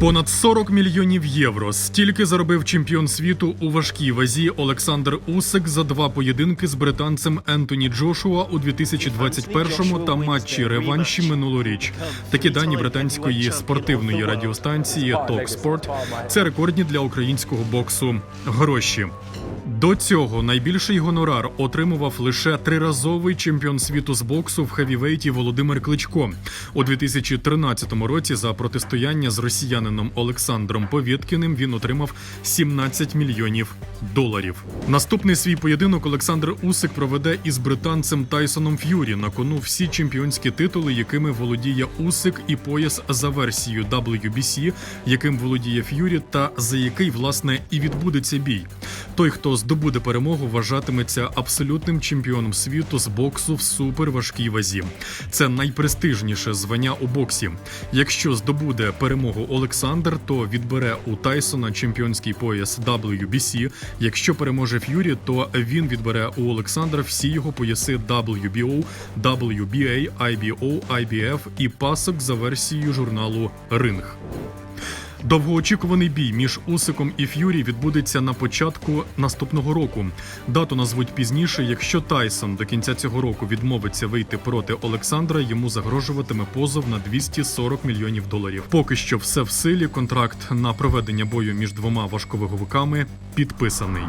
Понад 40 мільйонів євро. Стільки заробив чемпіон світу у важкій вазі Олександр Усик за два поєдинки з британцем Ентоні Джошуа у 2021 та матчі реванші минулоріч. Такі дані британської спортивної радіостанції Talk Sport. Це рекордні для українського боксу гроші. До цього найбільший гонорар отримував лише триразовий чемпіон світу з боксу в хевівейті Володимир Кличко у 2013 році. За протистояння з росіянином Олександром Повєткіним він отримав 17 мільйонів доларів. Наступний свій поєдинок Олександр Усик проведе із британцем Тайсоном Ф'юрі. На кону всі чемпіонські титули, якими володіє Усик, і пояс за версією WBC, яким володіє Ф'юрі, та за який власне і відбудеться бій. Той, хто здобуде перемогу, вважатиметься абсолютним чемпіоном світу з боксу в суперважкій вазі. Це найпрестижніше звання у боксі. Якщо здобуде перемогу Олександр, то відбере у Тайсона чемпіонський пояс WBC. Якщо переможе Ф'юрі, то він відбере у Олександра всі його пояси WBO, WBA, IBO, IBF і пасок за версією журналу Ринг. Довгоочікуваний бій між Усиком і Ф'юрі відбудеться на початку наступного року. Дату назвуть пізніше. Якщо Тайсон до кінця цього року відмовиться вийти проти Олександра, йому загрожуватиме позов на 240 мільйонів доларів. Поки що все в силі. Контракт на проведення бою між двома важковиговиками підписаний.